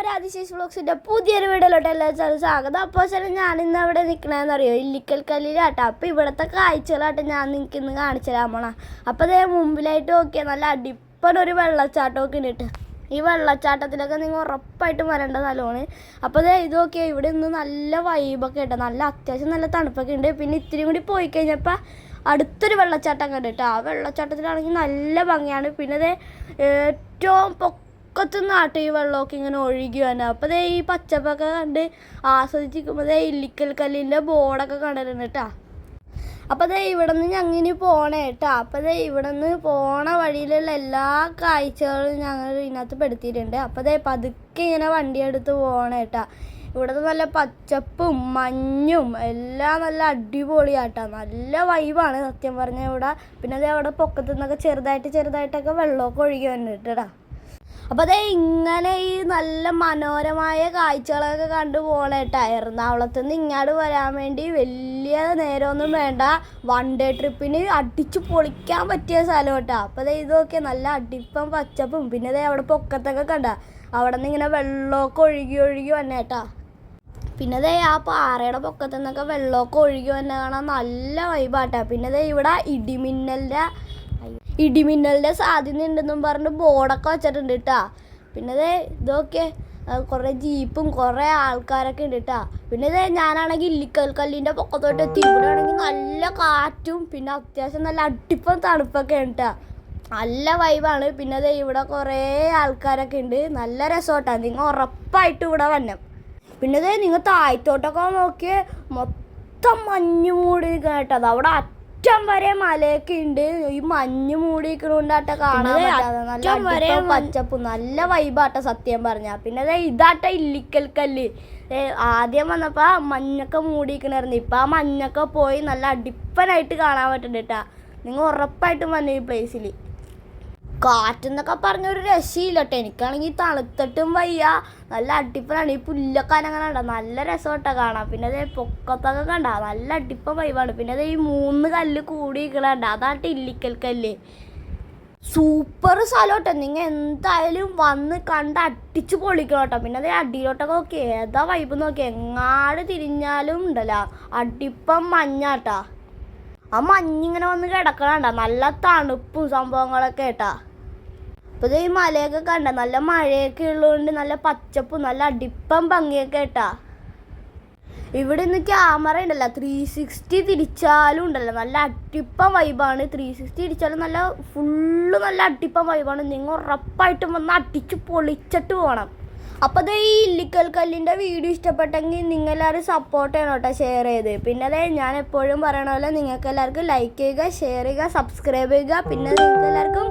എല്ലാവരും അതിശേഷ് വ്ളോഗ്സിന്റെ പുതിയൊരു വീഡിയോയിലോട്ട് എല്ലാവരും സ്വാഗതം. അപ്പോൾ ശരി ഞാൻ ഇന്ന് അവിടെ നിൽക്കണമെന്ന് അറിയോ ഇല്ലിക്കൽ കല്ലിലാട്ടോ. അപ്പോൾ ഇവിടുത്തെ കാഴ്ചകളാട്ടോ ഞാൻ നിങ്ങൾക്ക് ഇന്ന് കാണിച്ചു തരാൻ പോണ അപ്പോൾ അതേ മുമ്പിലായിട്ട് നോക്കിയാൽ നല്ല അടിപ്പനൊരു വെള്ളച്ചാട്ടമൊക്കെ ഉണ്ട് ഈ വെള്ളച്ചാട്ടത്തിലൊക്കെ നിങ്ങൾ ഉറപ്പായിട്ടും വരേണ്ട സ്ഥലമാണ്. അപ്പോൾ അതേ ഇത് നോക്കിയാൽ ഇവിടെ ഇന്ന് നല്ല വൈബൊക്കെ ഉണ്ട്. നല്ല അത്യാവശ്യം നല്ല തണുപ്പൊക്കെ ഉണ്ട്. പിന്നെ ഇത്തിരി കൂടി പോയി കഴിഞ്ഞപ്പോൾ അടുത്തൊരു വെള്ളച്ചാട്ടം കണ്ടിട്ട്. ആ വെള്ളച്ചാട്ടത്തിലാണെങ്കിൽ നല്ല ഭംഗിയാണ്. പിന്നെ ദേ ഏറ്റവും പൊക്കത്തുനിന്ന് ആട്ടോ ഈ വെള്ളമൊക്കെ ഇങ്ങനെ ഒഴുകി വന്നെ അപ്പോൾ ദേ ഈ പച്ചപ്പൊക്കെ കണ്ട് ആസ്വദിച്ചിരിക്കുമ്പോൾ ദേ ഇല്ലിക്കൽ കല്ലിന്റെ ബോർഡൊക്കെ കണ്ടിട്ടുണ്ട് കേട്ടോ അപ്പോൾ ദേ ഇവിടെ നിന്ന് ഞങ്ങിനി പോണേ കേട്ടോ അപ്പോൾ ദേ ഇവിടെ നിന്ന് പോണ വഴിയിലുള്ള എല്ലാ കാഴ്ചകളും ഞങ്ങൾ ഇതിനകത്ത് പെടുത്തിയിട്ടുണ്ട്. അപ്പോൾ ദേ പതുക്കെ ഇങ്ങനെ വണ്ടിയെടുത്ത് പോണേ കേട്ടോ ഇവിടുത്തെ നല്ല പച്ചപ്പും മഞ്ഞും എല്ലാം നല്ല അടിപൊളിയാട്ടോ നല്ല വൈബാണ് സത്യം പറഞ്ഞാൽ ഇവിടെ. പിന്നെ അതേ അവിടെ പൊക്കത്തു നിന്നൊക്കെ ചെറുതായിട്ട് ചെറുതായിട്ടൊക്കെ വെള്ളമൊക്കെ ഒഴുകി വന്നിട്ടാ അപ്പോൾ അതേ ഇങ്ങനെ ഈ നല്ല മനോഹരമായ കാഴ്ചകളൊക്കെ കണ്ടു പോണേട്ടാ എറണാകുളത്ത് നിന്ന് ഇങ്ങോട്ട് വരാൻ വേണ്ടി വലിയ നേരമൊന്നും വേണ്ട. വൺ ഡേ ട്രിപ്പിന് അടിച്ചു പൊളിക്കാൻ പറ്റിയ സ്ഥലം കേട്ടോ. അപ്പോൾ ദേ ഇതൊക്കെ നല്ല അടിപ്പം പച്ചപ്പും. പിന്നെ ദേ അവിടെ പൊക്കത്തൊക്കെ കണ്ട. അവിടെ നിന്ന് ഇങ്ങനെ വെള്ളമൊക്കെ ഒഴുകി ഒഴുകി വന്നേട്ടാ പിന്നെ ദേ ആ പാറയുടെ പൊക്കത്തു നിന്നൊക്കെ വെള്ളമൊക്കെ ഒഴുകി വന്നെ കാണാൻ നല്ല വൈബാട്ടാ പിന്നെ ദേ ഇവിടെ ഇടിമിന്നലിന്റെ ഇടിമിന്നലിന്റെ സാധ്യത ഉണ്ടെന്നും പറഞ്ഞ് ബോർഡൊക്കെ വെച്ചിട്ടുണ്ട് കേട്ടാ പിന്നെ ദേ ഇതൊക്കെ കുറേ ജീപ്പും കുറേ ആൾക്കാരൊക്കെ ഉണ്ട് കേട്ടാ പിന്നെ ദേ ഞാനാണെങ്കിൽ ഇല്ലിക്കൽ കല്ലിന്റെ പൊക്കത്തോട്ട് എത്തി. ഇവിടെയാണെങ്കിൽ നല്ല കാറ്റും പിന്നെ അത്യാവശ്യം നല്ല അടിപ്പം തണുപ്പൊക്കെ ഉണ്ട് നല്ല വൈബാണ് പിന്നെ ദേ ഇവിടെ കുറേ ആൾക്കാരൊക്കെ ഉണ്ട്. നല്ല രസമായിട്ടാണ് നിങ്ങൾ ഉറപ്പായിട്ട് ഇവിടെ വന്നം പിന്നെ ദേ നിങ്ങൾ താഴ്ത്തോട്ടൊക്കെ നോക്കിയേ മൊത്തം മഞ്ഞ് മൂടി കേട്ടത് അവിടെ അറ്റം വരെ മലയൊക്കെ ഉണ്ട് ഈ മഞ്ഞ് മൂടിക്കണോണ്ടാട്ട കാണാൻ പറ്റാതെ നല്ല പച്ചപ്പ് നല്ല വൈബാട്ട സത്യം പറഞ്ഞ. പിന്നെ അതെ ഇതാട്ട ഇല്ലിക്കൽ കല്ല്. ആദ്യം വന്നപ്പോ മഞ്ഞൊക്കെ മൂടിക്കണായിരുന്നു ഇപ്പൊ ആ മഞ്ഞൊക്കെ പോയി നല്ല അടിപ്പനായിട്ട് കാണാൻ പറ്റുന്നുണ്ട് കേട്ടാ നിങ്ങൾ ഉറപ്പായിട്ടും വന്നു ഈ പ്ലേസിൽ കാറ്റെന്നൊക്കെ പറഞ്ഞ ഒരു രക്ഷയില്ല എനിക്കാണെങ്കിൽ തണുത്തിട്ടും വയ്യ. നല്ല അടിപ്പനാണ് ഈ പുല്ലൊക്കെ അങ്ങനെ കണ്ട നല്ല രസമായിട്ടാ കാണാം പിന്നെ അതേ പൊക്കത്തൊക്കെ കണ്ട നല്ല അടിപ്പ വൈവാണ് പിന്നെ അതേ ഈ മൂന്ന് കല്ല് കൂടി കണ്ട അതാ ഇല്ലിക്കൽ കല്ല്. സൂപ്പർ സ്ഥലം നിങ്ങൾ എന്തായാലും വന്ന് കണ്ട് അടിച്ച് പൊളിക്കണം കേട്ടോ പിന്നെ അതേ അടിയിലോട്ടൊക്കെ നോക്കി. ഏതാ വൈബ് നോക്കി. എങ്ങാട് തിരിഞ്ഞാലും ഉണ്ടല്ലോ. അടിപ്പം മഞ്ഞാട്ടാ. ആ മഞ്ഞിങ്ങനെ വന്ന് കിടക്കണണ്ട? നല്ല തണുപ്പും സംഭവങ്ങളൊക്കെ കേട്ടാ അപ്പോൾ ഈ മലയൊക്കെ കണ്ട നല്ല മഴയൊക്കെ ഉള്ളതുകൊണ്ട് നല്ല പച്ചപ്പും നല്ല അടിപ്പം ഭംഗിയൊക്കെ കേട്ടാ ഇവിടെ നിന്ന് ക്യാമറ ഉണ്ടല്ലോ ത്രീ സിക്സ്റ്റി തിരിച്ചാലും ഉണ്ടല്ലോ നല്ല അടിപ്പം വൈബാണ് ത്രീ സിക്സ്റ്റി തിരിച്ചാലും നല്ല ഫുള്ള് നല്ല അടിപ്പം വൈബാണ് നിങ്ങൾ ഉറപ്പായിട്ടും വന്ന് അടിച്ച് പൊളിച്ചിട്ട് പോകണം അപ്പോൾ ദേ ഈ ഇല്ലിക്കൽ കല്ലിന്റെ വീഡിയോ ഇഷ്ടപ്പെട്ടെങ്കിൽ നിങ്ങളെല്ലാവരും സപ്പോർട്ട് ചെയ്യണം കേട്ടോ ഷെയർ ചെയ്ത്. പിന്നെ ദേ ഞാൻ എപ്പോഴും പറയണ പോലെ നിങ്ങൾക്ക് എല്ലാവർക്കും ലൈക്ക് ചെയ്യുക ഷെയർ ചെയ്യുക സബ്സ്ക്രൈബ് ചെയ്യുക. പിന്നെ നിങ്ങൾക്ക് എല്ലാവർക്കും